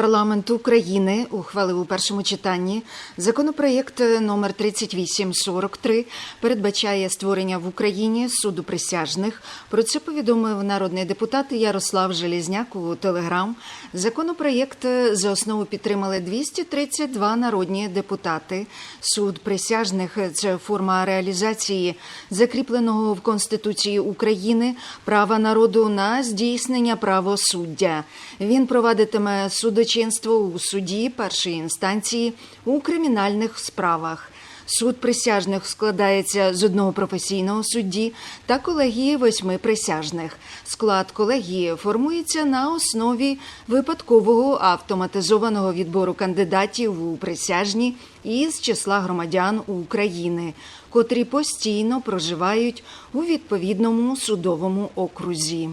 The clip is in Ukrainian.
Парламент України ухвалив у першому читанні законопроєкт номер 3843 передбачає створення в Україні суду присяжних. Про це повідомив народний депутат Ярослав Желізняк у Телеграм. Законопроєкт за основу підтримали 232 народні депутати. Суд присяжних це форма реалізації закріпленого в Конституції України права народу на здійснення правосуддя. Він провадитиме судочинство у суді першої інстанції у кримінальних справах. Суд присяжних складається з одного професійного судді та колегії восьми присяжних. Склад колегії формується на основі випадкового автоматизованого відбору кандидатів у присяжні із числа громадян України, котрі постійно проживають у відповідному судовому окрузі.